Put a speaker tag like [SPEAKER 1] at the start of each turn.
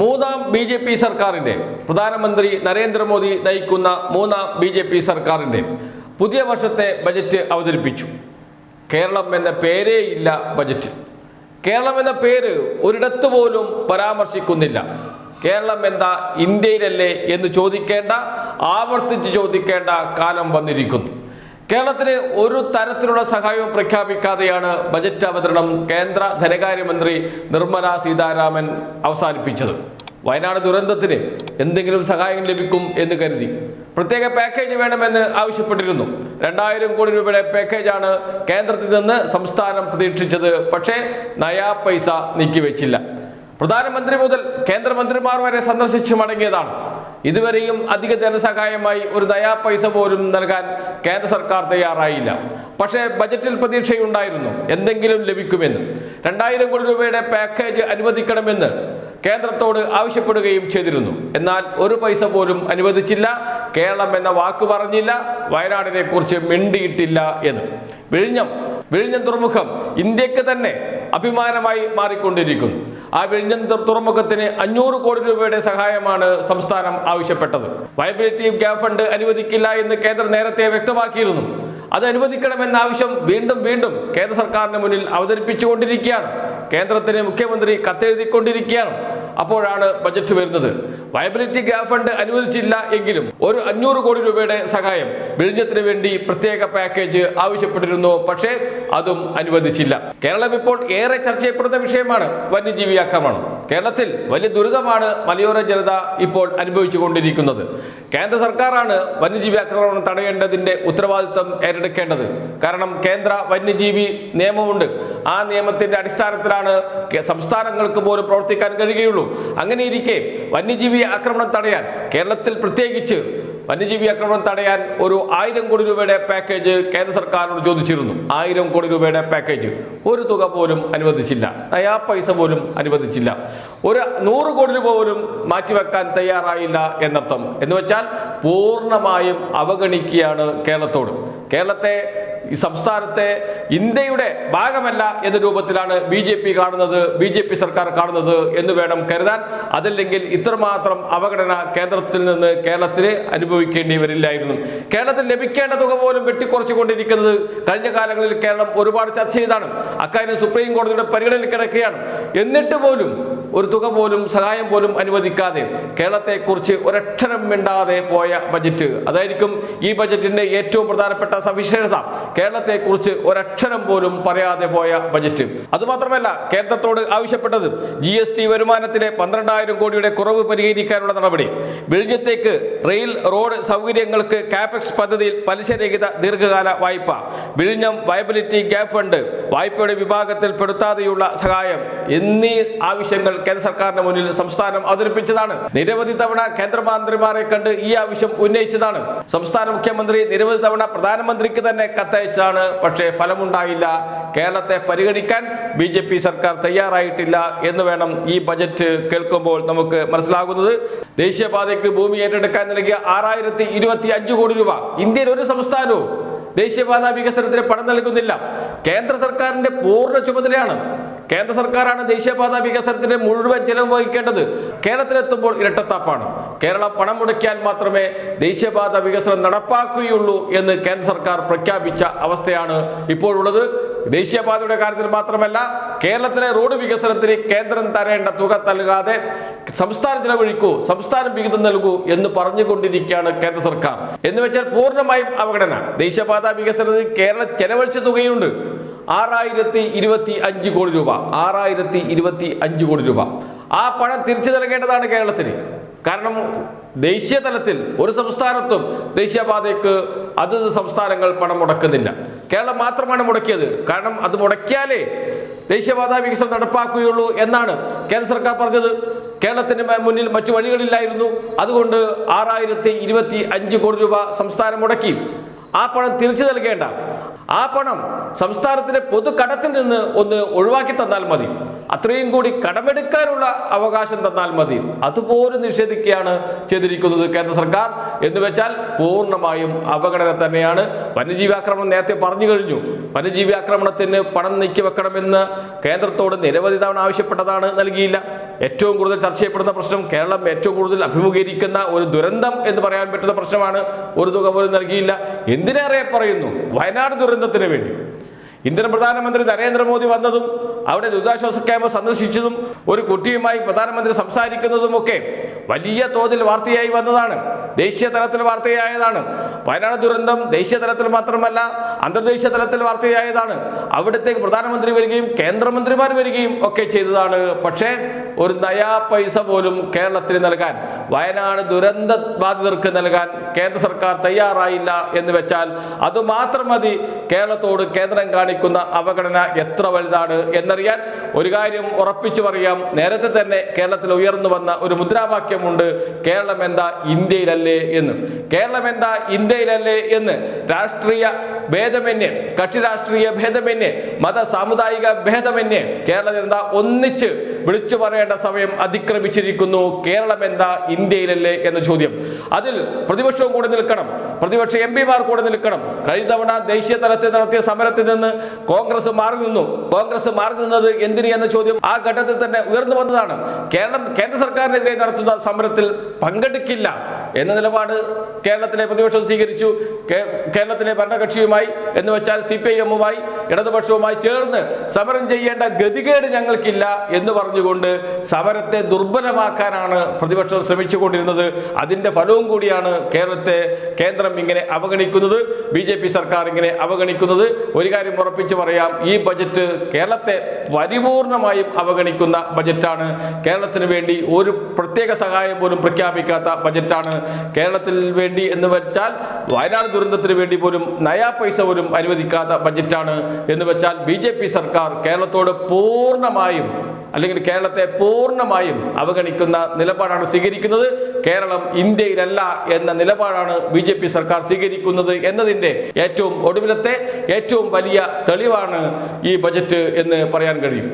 [SPEAKER 1] മൂന്നാം B J P സർക്കാരിന്റെ പ്രധാനമന്ത്രി നരേന്ദ്രമോദി നയിക്കുന്ന മൂന്നാം ബി ജെ പി സർക്കാരിന്റെ പുതിയ വർഷത്തെ ബജറ്റ് അവതരിപ്പിച്ചു. കേരളം എന്ന പേരേ ഇല്ല ബജറ്റിൽ കേരളം എന്ന പേര് ഒരിടത്ത് പോലും പരാമർശിക്കുന്നില്ല. കേരളം എന്താ ഇന്ത്യയിലല്ലേ എന്ന് ചോദിക്കേണ്ട ആവർത്തിച്ച് ചോദിക്കേണ്ട കാലം വന്നിരിക്കുന്നു. കേരളത്തിന് ഒരു തരത്തിലുള്ള സഹായവും പ്രഖ്യാപിക്കാതെയാണ് ബജറ്റ് അവതരണം കേന്ദ്ര ധനകാര്യമന്ത്രി നിർമ്മല സീതാരാമൻ അവസാനിപ്പിച്ചത്. വയനാട് ദുരന്തത്തിന് എന്തെങ്കിലും സഹായം ലഭിക്കും എന്ന് കരുതി. പ്രത്യേക പാക്കേജ് വേണമെന്ന് ആവശ്യപ്പെട്ടിരുന്നു. രണ്ടായിരം കോടി രൂപയുടെ പാക്കേജാണ് കേന്ദ്രത്തിൽ നിന്ന് സംസ്ഥാനം പ്രതീക്ഷിച്ചത്. പക്ഷേ നയാ പൈസ നീക്കിവെച്ചില്ല. പ്രധാനമന്ത്രി മുതൽ കേന്ദ്രമന്ത്രിമാർ വരെ സന്ദർശിച്ച് മടങ്ങിയതാണ്. ഇതുവരെയും അധിക ധനസഹായമായി ഒരു ദയാ പൈസ പോലും നൽകാൻ കേന്ദ്ര സർക്കാർ തയ്യാറായില്ല. പക്ഷേ ബജറ്റിൽ പ്രതീക്ഷയുണ്ടായിരുന്നു എന്തെങ്കിലും ലഭിക്കുമെന്ന്. രണ്ടായിരം കോടി രൂപയുടെ പാക്കേജ് അനുവദിക്കണമെന്ന് കേന്ദ്രത്തോട് ആവശ്യപ്പെടുകയും ചെയ്തിരുന്നു. എന്നാൽ ഒരു പൈസ പോലും അനുവദിച്ചില്ല. കേരളം എന്ന വാക്ക് പറഞ്ഞില്ല. വയനാടിനെ കുറിച്ച് മിണ്ടിയിട്ടില്ല എന്ന്. വിഴിഞ്ഞം വിഴിഞ്ഞം തുറമുഖം ഇന്ത്യയ്ക്ക് തന്നെ അഭിമാനമായി മാറിക്കൊണ്ടിരിക്കുന്നു. ആ വിഴിഞ്ഞം തുറമുഖത്തിന് അഞ്ഞൂറ് കോടി രൂപയുടെ സഹായമാണ് സംസ്ഥാനം ആവശ്യപ്പെട്ടത്. വയബിലിറ്റി ഗ്യാപ് ഫണ്ട് അനുവദിക്കില്ല എന്ന് കേന്ദ്രം നേരത്തെ വ്യക്തമാക്കിയിരുന്നു. അത് അനുവദിക്കണമെന്ന ആവശ്യം വീണ്ടും വീണ്ടും കേന്ദ്ര സർക്കാരിന് മുന്നിൽ അവതരിപ്പിച്ചുകൊണ്ടിരിക്കുകയാണ്. കേന്ദ്രത്തിന് മുഖ്യമന്ത്രി കത്തെഴുതിക്കൊണ്ടിരിക്കുകയാണ്. അപ്പോഴാണ് ബജറ്റ് വരുന്നത്. വയബിലിറ്റി ഗ്യാപ് ഫണ്ട് അനുവദിച്ചില്ല എങ്കിലും ഒരു അഞ്ഞൂറ് കോടി രൂപയുടെ സഹായം വിഴിഞ്ഞത്തിന് വേണ്ടി പ്രത്യേക പാക്കേജ് ആവശ്യപ്പെട്ടിരുന്നു. പക്ഷേ അതും അനുവദിച്ചില്ല. കേരളം ഇപ്പോൾ ഏറെ ചർച്ച ചെയ്യപ്പെടുന്ന വിഷയമാണ് വന്യജീവി ആക്രമണം. കേരളത്തിൽ വലിയ ദുരിതമാണ് മലയോര ജനത ഇപ്പോൾ അനുഭവിച്ചു കൊണ്ടിരിക്കുന്നത്. കേന്ദ്ര സർക്കാരാണ് വന്യജീവി ആക്രമണം തടയേണ്ടതിന്റെ ഉത്തരവാദിത്തം ഏറ്റെടുക്കേണ്ടത്. കാരണം കേന്ദ്ര വന്യജീവി നിയമമുണ്ട്. ആ നിയമത്തിന്റെ അടിസ്ഥാനത്തിലാണ് സംസ്ഥാനങ്ങൾക്ക് പോലും പ്രവർത്തിക്കാൻ കഴിയുകയുള്ളൂ. അങ്ങനെയിരിക്കെ വന്യജീവി ആക്രമണം തടയാൻ കേരളത്തിൽ പ്രത്യേകിച്ച് വന്യജീവി ആക്രമണം തടയാൻ ഒരു ആയിരം കോടി രൂപയുടെ പാക്കേജ് കേന്ദ്ര സർക്കാരിനോട് ചോദിച്ചിരുന്നു. ആയിരം കോടി രൂപയുടെ പാക്കേജ് ഒരു തുക പോലും അനുവദിച്ചില്ല. നയാ പൈസ പോലും അനുവദിച്ചില്ല. ഒരു നൂറ് കോടി രൂപ പോലും മാറ്റിവെക്കാൻ തയ്യാറായില്ല എന്നർത്ഥം. എന്ന് വെച്ചാൽ പൂർണമായും അവഗണിക്കുകയാണ് കേരളത്തോട്. കേരളത്തെ ഈ സംസ്ഥാനത്തെ ഇന്ത്യയുടെ ഭാഗമല്ല എന്ന രൂപത്തിലാണ് ബി ജെ പി കാണുന്നത് ബി ജെ പി സർക്കാർ കാണുന്നത് എന്ന് വേണം കരുതാൻ. അതല്ലെങ്കിൽ ഇത്രമാത്രം അവഗണന കേന്ദ്രത്തിൽ നിന്ന് കേരളത്തിന് അനുഭവിക്കേണ്ടി വരില്ലായിരുന്നു. കേരളത്തിൽ ലഭിക്കേണ്ട തുക പോലും വെട്ടിക്കുറച്ചുകൊണ്ടിരിക്കുന്നത് കഴിഞ്ഞ കാലങ്ങളിൽ കേരളം ഒരുപാട് ചർച്ച ചെയ്താണ്. അക്കാര്യം സുപ്രീം കോടതിയുടെ പരിഗണനയിൽ കിടക്കുകയാണ്. എന്നിട്ട് പോലും ഒരു തുക പോലും സഹായം പോലും അനുവദിക്കാതെ കേരളത്തെക്കുറിച്ച് ഒരക്ഷരം മിണ്ടാതെ പോയ ബജറ്റ്. അതായിരിക്കും ഈ ബജറ്റിന്റെ ഏറ്റവും പ്രധാനപ്പെട്ട സവിശേഷത. കേരളത്തെക്കുറിച്ച് ഒരക്ഷരം പോലും പറയാതെ പോയ ബജറ്റ്. അതുമാത്രമല്ല കേന്ദ്രത്തോട് ആവശ്യപ്പെട്ടത് ജി എസ് ടി വരുമാനത്തിലെ പന്ത്രണ്ടായിരം കോടിയുടെ കുറവ് പരിഹരിക്കാനുള്ള നടപടി. വിഴിഞ്ഞത്തേക്ക് റെയിൽ റോഡ് സൗകര്യങ്ങൾക്ക് കാപെക്സ് പദ്ധതിയിൽ പലിശരഹിത ദീർഘകാല വായ്പ. വിഴിഞ്ഞം വയബിലിറ്റി ഗ്യാപ് ഫണ്ട് വായ്പയുടെ വിഭാഗത്തിൽ പെടുത്താതെയുള്ള സഹായം എന്നീ ആവശ്യങ്ങൾ കേന്ദ്ര സർക്കാരിന് മുന്നിൽ സംസ്ഥാനം അവതരിപ്പിച്ചതാണ്. നിരവധി തവണ കേന്ദ്രമന്ത്രിമാരെ കണ്ട് ഈ ആവശ്യം ഉന്നയിച്ചതാണ്. സംസ്ഥാന മുഖ്യമന്ത്രി നിരവധി തവണ പ്രധാനമന്ത്രിക്ക് തന്നെ കത്തയച്ചതാണ്. പക്ഷേ ഫലമുണ്ടായില്ല. കേരളത്തെ പരിഗണിക്കാൻ ബി ജെ പി സർക്കാർ തയ്യാറായിട്ടില്ല എന്ന് വേണം ഈ ബജറ്റ് കേൾക്കുമ്പോൾ നമുക്ക് മനസ്സിലാകുന്നത്. ദേശീയപാതയ്ക്ക് ഭൂമി ഏറ്റെടുക്കാൻ നൽകിയ ആറായിരത്തി ഇരുപത്തി അഞ്ച് കോടി രൂപ ഇന്ത്യയിൽ ഒരു സംസ്ഥാനവും ദേശീയപാത വികസനത്തിന് പണം നൽകുന്നില്ല. കേന്ദ്ര സർക്കാരിന്റെ പൂർണ ചുമതലയാണ് കേന്ദ്ര സർക്കാരാണ് ദേശീയപാത വികസനത്തിന്റെ മുഴുവൻ ചെലവ് വഹിക്കേണ്ടത് കേരളത്തിലെത്തുമ്പോൾ ഇരട്ടത്താപ്പാണ്. കേരളം പണം മുടക്കിയാൽ മാത്രമേ ദേശീയപാത വികസനം നടപ്പാക്കുകയുള്ളൂ എന്ന് കേന്ദ്ര സർക്കാർ പ്രഖ്യാപിച്ച അവസ്ഥയാണ് ഇപ്പോഴുള്ളത്. ദേശീയപാതയുടെ കാര്യത്തിൽ മാത്രമല്ല കേരളത്തിലെ റോഡ് വികസനത്തിന് കേന്ദ്രം തരേണ്ട തുക നൽകാതെ സംസ്ഥാനം ചെലവഴിക്കൂ സംസ്ഥാനം വിഹിതം നൽകൂ എന്ന് പറഞ്ഞുകൊണ്ടിരിക്കുകയാണ് കേന്ദ്ര സർക്കാർ. എന്ന് വെച്ചാൽ പൂർണമായും അവഗണന. ദേശീയപാത വികസനത്തിന് കേരളം ചെലവഴിച്ച തുകയുണ്ട്. ആറായിരത്തി ഇരുപത്തി അഞ്ച് കോടി രൂപ. ആറായിരത്തി ഇരുപത്തി അഞ്ച് കോടി രൂപ. ആ പണം തിരിച്ചു നൽകേണ്ടതാണ് കേരളത്തിന്. കാരണം ദേശീയ തലത്തിൽ ഒരു സംസ്ഥാനത്തും ദേശീയപാതയ്ക്ക് അതത് സംസ്ഥാനങ്ങൾ പണം മുടക്കുന്നില്ല. കേരളം മാത്രമാണ് മുടക്കിയത്. കാരണം അത് മുടക്കിയാലേ ദേശീയപാത വികസനം നടപ്പാക്കുകയുള്ളൂ എന്നാണ് കേന്ദ്ര സർക്കാർ പറഞ്ഞത്. കേരളത്തിന് മുന്നിൽ മറ്റു വഴികളില്ലായിരുന്നു. അതുകൊണ്ട് ആറായിരത്തി ഇരുപത്തി അഞ്ച് കോടി രൂപ സംസ്ഥാനം മുടക്കി. ആ പണം തിരിച്ചു നൽകേണ്ട ആ പണം സംസ്ഥാനത്തിന്റെ പൊതുകടത്തിൽ നിന്ന് ഒന്ന് ഒഴിവാക്കി തന്നാൽ മതി. അത്രയും കൂടി കടമെടുക്കാനുള്ള അവകാശം തന്നാൽ മതി. അതുപോലും നിഷേധിക്കുകയാണ് ചെയ്തിരിക്കുന്നത് കേന്ദ്ര സർക്കാർ. എന്ന് വെച്ചാൽ പൂർണമായും അവഗണന തന്നെയാണ്. വന്യജീവി ആക്രമണം നേരത്തെ പറഞ്ഞു കഴിഞ്ഞു. വന്യജീവി ആക്രമണത്തിന് പണം നീക്കി വെക്കണമെന്ന് കേന്ദ്രത്തോട് നിരവധി തവണ ആവശ്യപ്പെട്ടതാണ് നൽകിയില്ല. ഏറ്റവും കൂടുതൽ ചർച്ച ചെയ്യപ്പെടുന്ന പ്രശ്നം കേരളം ഏറ്റവും കൂടുതൽ അഭിമുഖീകരിക്കുന്ന ഒരു ദുരന്തം എന്ന് പറയാൻ പറ്റുന്ന പ്രശ്നമാണ് ഒരു തുക പോലും നൽകിയില്ല. എന്തിനേറെ പറയുന്നു? വയനാട് ദുരന്തത്തിന് വേണ്ടി. ഇന്ത്യൻ പ്രധാനമന്ത്രി നരേന്ദ്രമോദി വന്നതും അവിടെ ദുരിതാശ്വാസ ക്യാമ്പ് സന്ദർശിച്ചതും ഒരു കുട്ടിയുമായി പ്രധാനമന്ത്രി സംസാരിക്കുന്നതുമൊക്കെ വലിയ തോതിൽ വാർത്തയായി വന്നതാണ്. ദേശീയ തലത്തിൽ വാർത്തയായതാണ്. വയനാട് ദുരന്തം ദേശീയ തലത്തിൽ മാത്രമല്ല അന്തർദേശീയ തലത്തിൽ വാർത്തയായതാണ്. അവിടത്തേക്ക് പ്രധാനമന്ത്രി വരികയും കേന്ദ്രമന്ത്രിമാർ വരികയും ഒക്കെ ചെയ്തതാണ്. പക്ഷേ ഒരു നയാ പൈസ പോലും കേരളത്തിന് നൽകാൻ വയനാട് ദുരന്ത ബാധിതർക്ക് നൽകാൻ കേന്ദ്ര സർക്കാർ തയ്യാറായില്ല എന്ന് വെച്ചാൽ അതുമാത്രം മതി കേരളത്തോട് കേന്ദ്രം കാണിക്കുന്ന അവഗണന എത്ര വലുതാണ് എന്നറിയാൻ ഒരു കാര്യം ഉറപ്പിച്ചു പറയാം. നേരത്തെ തന്നെ കേരളത്തിൽ ഉയർന്നു വന്ന ഒരു മുദ്രാവാക്യമുണ്ട് കേരളം എന്താ ഇന്ത്യയിലല്ലേ എന്ന്. കേരളം എന്താ ഇന്ത്യയിലല്ലേ എന്ന്. രാഷ്ട്രീയ ഭേദമന്യേ കക്ഷി രാഷ്ട്രീയ ഭേദമന്യേ മത സാമുദായിക ഭേദമന്യേ കേരള ജനത ഒന്നിച്ച് വിളിച്ചു പറയേണ്ട സമയം അതിക്രമിച്ചിരിക്കുന്നു. കേരളം എന്താ ഇന്ത്യയിലല്ലേ എന്ന ചോദ്യം. അതിൽ പ്രതിപക്ഷവും കൂടെ നിൽക്കണം. പ്രതിപക്ഷ എം പിമാർ കൂടെ നിൽക്കണം. കഴിഞ്ഞ തവണ ദേശീയ തലത്തിൽ നടത്തിയ സമരത്തിൽ നിന്ന് കോൺഗ്രസ് മാറി നിന്നു. കോൺഗ്രസ് മാറി നിന്നത് എന്തിന് എന്ന ചോദ്യം ആ ഘട്ടത്തിൽ തന്നെ ഉയർന്നു വന്നതാണ്. കേരളം കേന്ദ്ര സർക്കാരിനെതിരെ നടത്തുന്ന സമരത്തിൽ പങ്കെടുക്കില്ല. എന്ന നിലപാട് കേരളത്തിലെ പ്രതിപക്ഷം സ്വീകരിച്ചു. കേരളത്തിലെ ഭരണകക്ഷിയുമായി എന്ന് വെച്ചാൽ സി പി ഐ എമ്മുമായി ഇടതുപക്ഷവുമായി ചേർന്ന് സമരം ചെയ്യേണ്ട ഗതികേട് ഞങ്ങൾക്കില്ല എന്ന് പറഞ്ഞുകൊണ്ട് സമരത്തെ ദുർബലമാക്കാനാണ് പ്രതിപക്ഷം ശ്രമിച്ചുകൊണ്ടിരുന്നത്. അതിന്റെ ഫലവും കൂടിയാണ് കേരളത്തെ കേന്ദ്രം ഇങ്ങനെ അവഗണിക്കുന്നത് ബി ജെ പി സർക്കാർ ഇങ്ങനെ അവഗണിക്കുന്നത്. ഒരു കാര്യം ഉറപ്പിച്ചു പറയാം ഈ ബജറ്റ് കേരളത്തെ പരിപൂർണമായും അവഗണിക്കുന്ന ബജറ്റാണ്. കേരളത്തിന് വേണ്ടി ഒരു പ്രത്യേക സഹായം പോലും പ്രഖ്യാപിക്കാത്ത ബജറ്റാണ് കേരളത്തിൽ വേണ്ടി എന്ന് വെച്ചാൽ വയനാട് ദുരന്തത്തിന് വേണ്ടി പോലും നയാ പൈസ പോലും അനുവദിക്കാത്ത ബജറ്റാണ് എന്ന് വെച്ചാൽ ബി ജെ പി സർക്കാർ കേരളത്തോട് പൂർണമായും അല്ലെങ്കിൽ കേരളത്തെ പൂർണമായും അവഗണിക്കുന്ന നിലപാടാണ് സ്വീകരിക്കുന്നത്. കേരളം ഇന്ത്യയിലല്ല എന്ന നിലപാടാണ് ബി ജെ പി സർക്കാർ സ്വീകരിക്കുന്നത് എന്നതിന്റെ ഏറ്റവും ഒടുവിലത്തെ ഏറ്റവും വലിയ തെളിവാണ് ഈ ബജറ്റ് എന്ന് പറയാൻ കഴിയും.